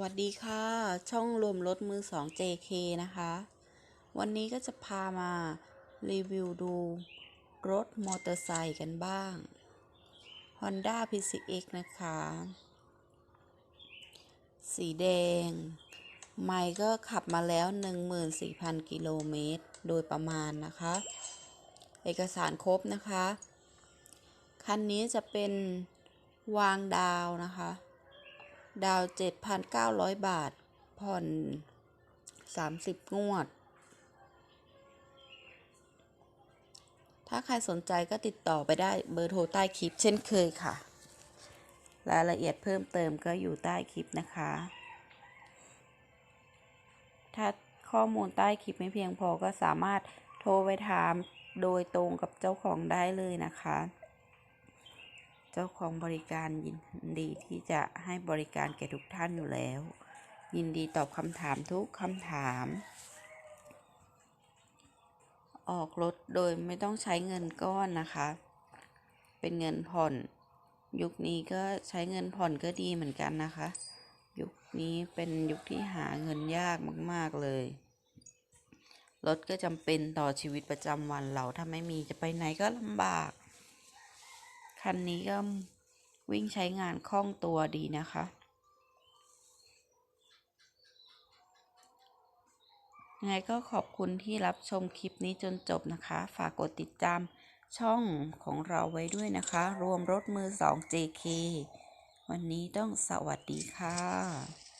วัสดีค่ะ ช่องรวมรถมือ2 JK นะคะ วันนี้ก็จะพามารีวิวดูรถมอเตอร์ไซค์กันบ้าง Honda PCX นะคะ สีแดง ไมค์ก็ขับมาแล้ว 14,000 กิโลเมตร โดยประมาณนะคะ เอกสารครบนะคะ คันนี้จะเป็นวางดาวนะคะ ดาว 7,900 บาท ผ่อน 30 งวด ถ้าใครสนใจก็ติดต่อไปได้เบอร์โทรใต้คลิปเช่นเคยค่ะ รายละเอียดเพิ่มเติมก็อยู่ใต้คลิปนะคะ ถ้าข้อมูลใต้คลิปไม่เพียงพอก็สามารถโทรไปถามโดยตรงกับเจ้าของได้เลยนะคะ เจ้าของบริการยินดีที่จะให้บริการแก่ทุกท่านอยู่แล้ว ยินดีตอบคำถามทุกคำถาม ออกรถโดยไม่ต้องใช้เงินก้อนนะคะ เป็นเงินผ่อน ยุคนี้ก็ใช้เงินผ่อนก็ดีเหมือนกันนะคะ ยุคนี้เป็นยุคที่หาเงินยากมาก ๆ เลยรถก็จำเป็นต่อชีวิตประจำวันเราถ้าไม่มีจะไปไหนก็ลำบาก คันนี้ก็วิ่งใช้งานคล่องตัวดีนะคะ ยังไงก็ขอบคุณที่รับชมคลิปนี้จนจบนะคะ ฝากกดติดตามช่องของเราไว้ด้วยนะคะ รวมรถมือ 2 JK วันนี้ต้องสวัสดีค่ะ